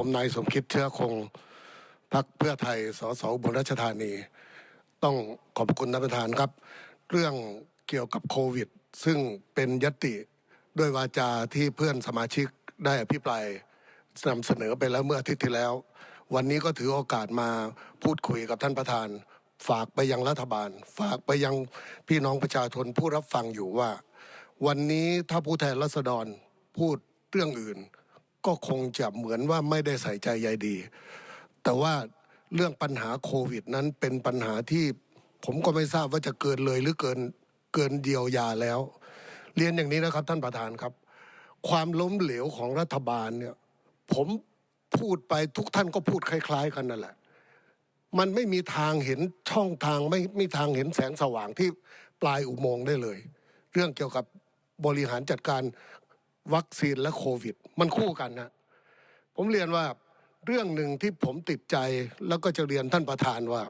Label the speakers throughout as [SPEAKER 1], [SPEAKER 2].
[SPEAKER 1] ผมนายสมคิดเชื้อคงพักเพื่อไทยสสอุบลราชธานี ต้องขอบคุณท่านประธานครับ เรื่องเกี่ยวกับโควิด ซึ่งเป็นยติด้วยวาจาที่เพื่อนสมาชิกได้อภิปรายนำเสนอไปแล้วเมื่ออาทิตย์ที่แล้ว วันนี้ก็ถือโอกาสมาพูดคุยกับท่านประธาน ฝากไปยังรัฐบาล ฝากไปยังพี่น้องประชาชนผู้รับฟังอยู่ว่า วันนี้ถ้าผู้แทนรัษฎรพูดเรื่องอื่น ก็คงจะเหมือนว่าไม่ได้ใส่ใจใยดี แต่ว่าเรื่องปัญหาโควิดนั้นเป็นปัญหาที่ผมก็ไม่ทราบว่าจะเกินเลยหรือเกินเกินเดียวยาแล้ว เรียนอย่างนี้นะครับท่านประธานครับ ความล้มเหลวของรัฐบาลเนี่ยผมพูดไปทุกท่านก็พูดคล้าย ๆ กันนั่นแหละ มันไม่มีทางเห็นช่องทางไม่ไม่มีทางเห็นแสงสว่างที่ปลายอุโมงค์ได้เลย เรื่องเกี่ยวกับบริหารจัดการ วัคซีนและโควิด มันคู่กันนะผมเรียนว่าเรื่องหนึ่งที่ผมติดใจแล้วก็จะเรียนท่านประธานว่า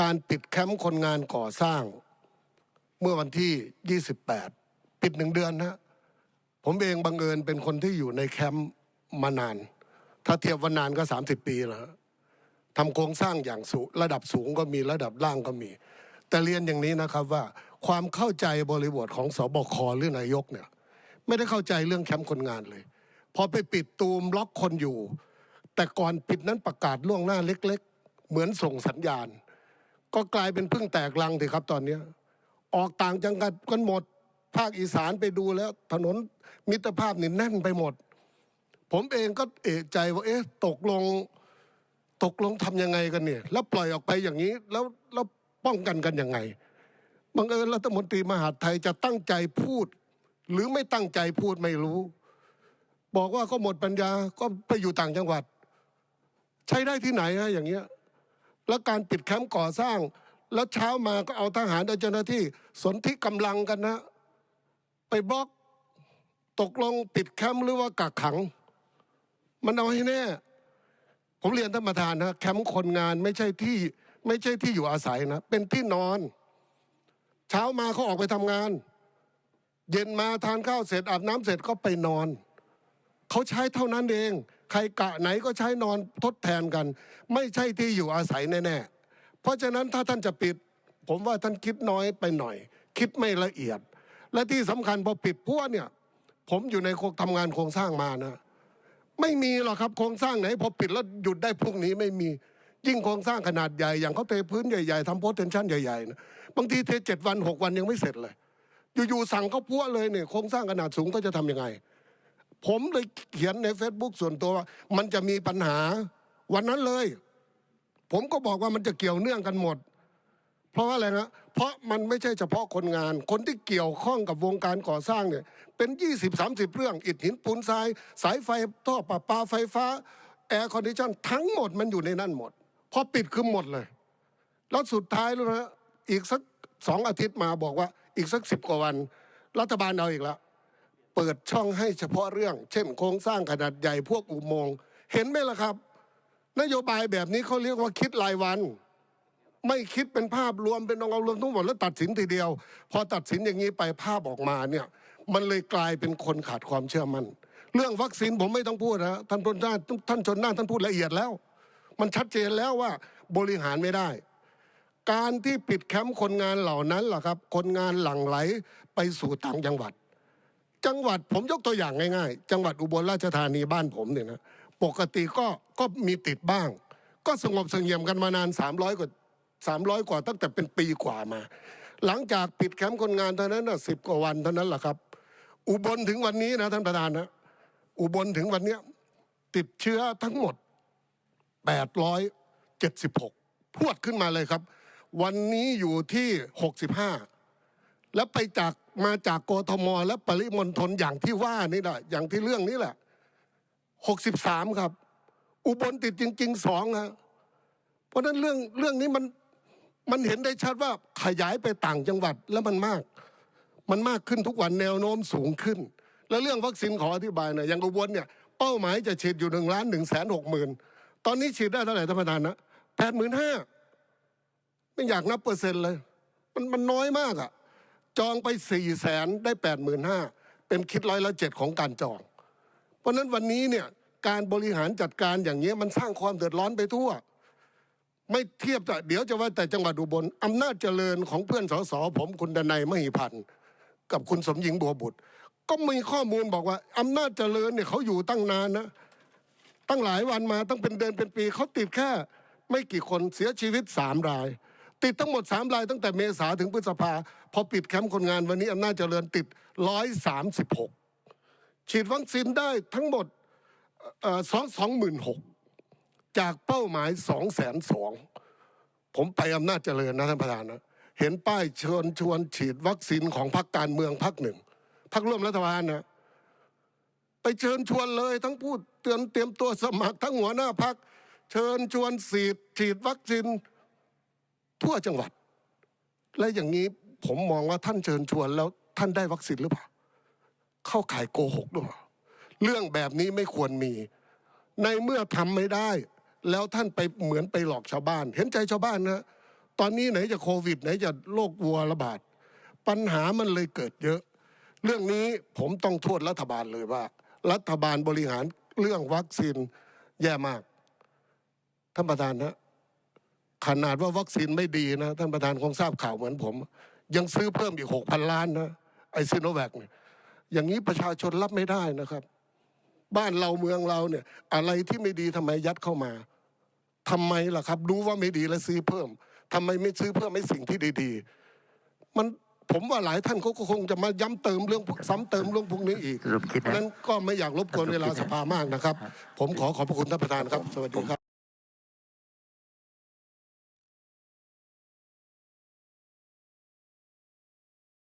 [SPEAKER 1] การปิดแคมป์คนงานก่อสร้าง เมื่อวันที่ 28 ปิดหนึ่งเดือนนะผมเองบังเอิญเป็นคนที่อยู่ในแคมป์มานาน ถ้าเทียบว่านานก็ 30 ปีแล้วทำโครงสร้างอย่างสูงระดับสูงก็มีระดับล่างก็มี แต่เรียนอย่างนี้นะครับว่าความเข้าใจบริบทของสบคหรือนายกเนี่ย ไม่ได้เข้าใจเรื่องแคมป์คนงานเลย พอไปปิดตูมล็อกคนอยู่ แต่ก่อนปิดนั้นประกาศล่วงหน้าเล็ก ๆ เหมือนส่งสัญญาณ ก็กลายเป็นพึ่งแตกลังถอะครับตอนนี้ ออกต่างจังหวัดกันหมด ภาคอีสานไปดูแล้ว ถนนมิตรภาพนี่แน่นไปหมด ผมเองก็เอะใจว่าเอ๊ะตกลงตกลงทำยังไงกันเนี่ย แล้วปล่อยออกไปอย่างนี้แล้วแล้วป้องกันกันยังไงบังเอิญรัฐมนตรีมหาดไทยจะตั้งใจพูด หรือไม่ตั้งใจพูดไม่รู้ บอกว่าก็หมดปัญญาก็ไปอยู่ต่างจังหวัด ใช้ได้ที่ไหนฮะอย่างเงี้ยแล้วการปิดแคมป์ก่อสร้าง แล้วเช้ามาก็เอาทหารเอาเจ้าหน้าที่สนที่กำลังกันนะ ไปบล็อกตกลงปิดแคมป์หรือว่ากักขัง มันเอาให้แน่ ผมเรียนท่านประธานนะแคมป์คนงานไม่ใช่ที่ไม่ใช่ที่อยู่อาศัยนะ เป็นที่นอน เช้ามาเขาออกไปทำงาน เย็นมาทานข้าวเสร็จอาบน้ำเสร็จก็ไปนอน เขาใช้เท่านั้นเอง ใครกะไหนก็ใช้นอนทดแทนกัน ไม่ใช่ที่อยู่อาศัยแน่ๆเพราะฉะนั้นถ้าท่านจะปิด ผมว่าท่านคิดน้อยไปหน่อย คิดไม่ละเอียด และที่สำคัญพอปิดพวกเนี่ย ผมอยู่ในโครงทำงานโครงสร้างมานะไม่มีหรอกครับโครงสร้างไหนพอปิดแล้วหยุดได้พรุ่งนี้ไม่มียิ่งโครงสร้างขนาดใหญ่อย่างเขาเทพื้นใหญ่ๆทำโพสเทนชั่นใหญ่ๆนะบางทีเทเจ็ดวันหกวันยังไม่เสร็จเลย อยู่ๆสั่งเขาพัวเลยเนี่ยโครงสร้างขนาดสูงก็จะทำยังไง ผมเลยเขียนใน Facebook ส่วนตัวว่ามันจะมีปัญหาวันนั้นเลย ผมก็บอกว่ามันจะเกี่ยวเนื่องกันหมด เพราะว่าอะไรนะเพราะมันไม่ใช่เฉพาะคนงาน คนที่เกี่ยวข้องกับวงการก่อสร้างเนี่ย เป็นยี่สิบสามสิบเรื่องอิฐหินปูนทราย สายไฟท่อประปาไฟฟ้าแอร์คอนดิชันทั้งหมดมันอยู่ในนั่นหมดพอปิดคือหมดเลย แล้วสุดท้ายแล้วนะอีกสักสองอาทิตย์มาบอกว่า อีกสักสิบกว่าวัน รัฐบาลเอาอีกแล้วเปิดช่องให้เฉพาะเรื่อง เช่นโครงสร้างขนาดใหญ่พวกอุโมงค์เห็นไหมล่ะครับ นโยบายแบบนี้เขาเรียกว่าคิดรายวัน ไม่คิดเป็นภาพรวมเป็นองค์รวมทั้งหมดแล้วตัดสินทีเดียว พอตัดสินอย่างนี้ไปภาพออกมาเนี่ยมันเลยกลายเป็นคนขาดความเชื่อมั่นเรื่องวัคซีนผมไม่ต้องพูดนะท่านพลน่าท่านชนน่านท่านพูดละเอียดแล้ว มันชัดเจนแล้วว่าบริหารไม่ได้ การที่ปิดแคมป์คนงานเหล่านั้นล่ะครับ คนงานหลั่งไหลไปสู่ต่างจังหวัด จังหวัดผมยกตัวอย่างง่ายๆ จังหวัดอุบลราชธานีบ้านผมเนี่ยนะปกติก็ก็มีติดบ้าง ก็สงบเสงี่ยมกันมานานสามร้อยกว่าสามร้อยกว่าตั้งแต่เป็นปีกว่ามา หลังจากปิดแคมป์คนงานเท่านั้นนะสิบกว่าวันเท่านั้นแหละครับ อุบลถึงวันนี้นะท่านประธานนะอุบลถึงวันเนี้ยติดเชื้อทั้งหมดแปดร้อยเจ็ดสิบหกพวดขึ้นมาเลยครับ วันนี้อยู่ที่หกสิบห้าแล้วไปจากมาจากกทมและปริมณฑลอย่างที่ว่านี่แหละอย่างที่เรื่องนี้แหละหกสิบสามครับ อุบลติดจริงๆสองนะเพราะนั้นเรื่องเรื่องนี้มันมันเห็นได้ชัดว่าขยายไปต่างจังหวัดแล้วมันมาก มันมากขึ้นทุกวันแนวโน้มสูงขึ้น แล้วเรื่องวัคซีนขออธิบายหน่อยอย่างอุบลเนี่ยเป้าหมายจะฉีดอยู่หนึ่งล้านหนึ่งแสนหกหมื่นตอนนี้ฉีดได้เท่าไหร่ท่านประธานนะแปดหมื่นห้า ไม่อยากนับเปอร์เซ็นต์เลย มันมันน้อยมากอะ่ะ จองไปสี่แสนได้แปดหมื่นห้าเป็นคิดร้อยละเจ็ดของการจอง เพราะนั้นวันนี้เนี่ยการบริหารจัดการอย่างนี้ยมันสร้างความเดือดร้อนไปทั่ว ไม่เทียบแต่เดี๋ยวจะว่าแต่จังหวัดอุบลอำนาจเจริญของเพื่อนสสผมคุณดนัยมหิพันธ์กับคุณสมหญิงบัวบุตร ก็มีข้อมูลบอกว่าอำนาจเจริญเนี่ยเขาอยู่ตั้งนานนะตั้งหลายวันมาตั้งเป็นเดือนเป็นปีเขาติดแค่ ไม่กี่คนเสียชีวิตสามราย ติดทั้งหมดสามรายตั้งแต่เมษาถึงพฤษภาพอปิดแคมป์คนงานวันนี้อำนาจเจริญติดร้อยสามสิบหกฉีดวัคซีนได้ทั้งหมดสองสองหมื่นหกจากเป้าหมายสองแสนสองผมไปอำนาจเจริญนะท่านประธานนะเห็นป้ายเชิญชวนฉีดวัคซีนของพรรคการเมืองพรรคหนึ่งพรรคร่วมรัฐบาลนะไปเชิญชวนเลยทั้งพูดเตือนเตรียมตัวสมัครทั้งหัวหน้าพักเชิญชวนฉีดฉีดวัคซีน ทั่วจังหวัด และอย่างนี้ผมมองว่าท่านเชิญชวนแล้วท่านได้วัคซีนหรือเปล่า เข้าข่ายโกหกด้วยเรื่องแบบนี้ไม่ควรมี ในเมื่อทำไม่ได้ แล้วท่านไปเหมือนไปหลอกชาวบ้าน เห็นใจชาวบ้านนะตอนนี้ไหนจะโควิด ไหนจะโรควัวระบาด ปัญหามันเลยเกิดเยอะ เรื่องนี้ผมต้องโทษรัฐบาลเลยว่า รัฐบาลบริหารเรื่องวัคซีนแย่มากท่านประธานนะ ขนาดว่าวัคซีนไม่ดีนะ ท่านประธานคงทราบข่าวเหมือนผม ยังซื้อเพิ่มอีกหกพันล้านนะไอซิโนแวคเนี่ยอย่างนี้ประชาชนรับไม่ได้นะครับ บ้านเราเมืองเราเนี่ย อะไรที่ไม่ดีทำไมยัดเข้ามาทำไมล่ะครับ รู้ว่าไม่ดีแล้วซื้อเพิ่มทำไมไม่ซื้อเพิ่มไม่สิ่งที่ดีๆ มันผมว่าหลายท่านเขาก็คงจะมาย้ำเติมเรื่องพวกซ้ำเติมเรื่องพวกนี้อีก
[SPEAKER 2] สรุปคิดนะ
[SPEAKER 1] นั้นก็ไม่อยากรบกวนเวลาสภามากนะครับ ผมขอขอบพระคุณท่านประธานครับ สวัสดีครับ